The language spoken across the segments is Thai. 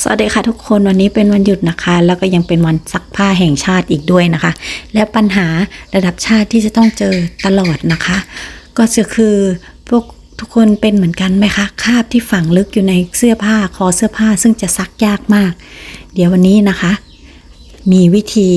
สวัสดีค่ะทุกคนวันนี้เป็นวันหยุดนะคะ แล้วก็ยังเป็นวันซักผ้าแห่งชาติอีกด้วยนะคะ และปัญหาระดับชาติที่จะต้องเจอตลอดนะคะ ก็จะคือพวกทุกคนเป็นเหมือนกันไหมคะคราบที่ฝังลึกอยู่ในเสื้อผ้าคอเสื้อผ้าซึ่งจะซักยากมาก เดี๋ยววันนี้นะคะ มีวิธี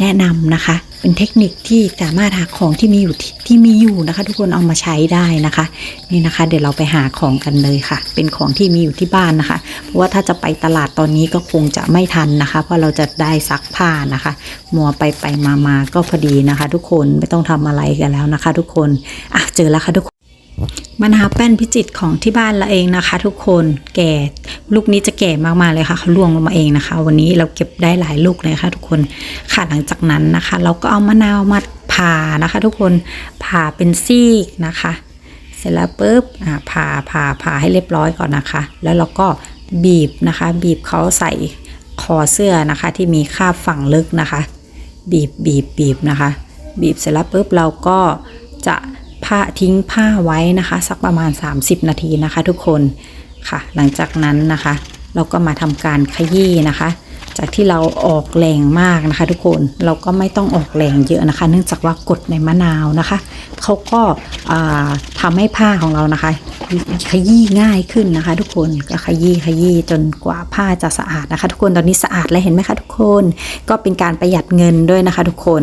แนะนำนะคะ เป็นเทคนิคที่สามารถหาของที่มีอยู่ที่ที่มีอยู่นะคะ ทุกคนเอามาใช้ได้นะคะ นี่นะคะ เดี๋ยวเราไปหาของกันเลยค่ะ เป็นของที่มีอยู่ที่บ้านนะคะ เพราะว่าถ้าจะไปตลาดตอนนี้ก็คงจะไม่ทันนะคะ เพราะเราจะได้ซักผ้านะคะ มัวไปไปมามาก็พอดีนะคะ ทุกคนไม่ต้องทำอะไรกันแล้วนะคะ ทุกคนอะเจอแล้วค่ะทุกคนมะนาวแป้นพิจิตของที่บ้านเราเองนะคะ ทุกคนแก่ ลูกนี้จะแก่มากๆเลยค่ะเขาล่วงลงมาเองนะคะ วันนี้เราเก็บได้หลายลูกเลยค่ะ ทุกคนค่ะหลังจากนั้นนะคะ เราก็เอามะนาวมาผ่านะคะ ทุกคนผ่าเป็นซีกนะคะ เสร็จแล้วปุ๊บอ่าผ่าผ่าผ่าให้เรียบร้อยก่อนนะคะ แล้วเราก็บีบนะคะ บีบเขาใส่คอเสื้อนะคะ ที่มีคาบฝั่งลึกนะคะ บีบบีบบีบนะคะ บีบเสร็จแล้วปุ๊บเราก็จะผ้าทิ้งผ้าไว้นะคะ สักประมาณ 30 นาทีนะคะ ทุกคน ค่ะ หลังจากนั้นนะคะ เราก็มาทำการขยี้นะคะ จากที่เราออกแรงมากนะคะ ทุกคนเราก็ไม่ต้องออกแรงเยอะนะคะ เนื่องจากว่ากดในมะนาวนะคะเขาก็อ่าทำให้ผ้าของเรานะคะ ขยี้ง่ายขึ้นนะคะ ทุกคนก็ขยี้ขยี้จนกว่าผ้าจะสะอาดนะคะ ทุกคนตอนนี้สะอาดแล้วเห็นไหมคะทุกคนก็เป็นการประหยัดเงินด้วยนะคะ ทุกคน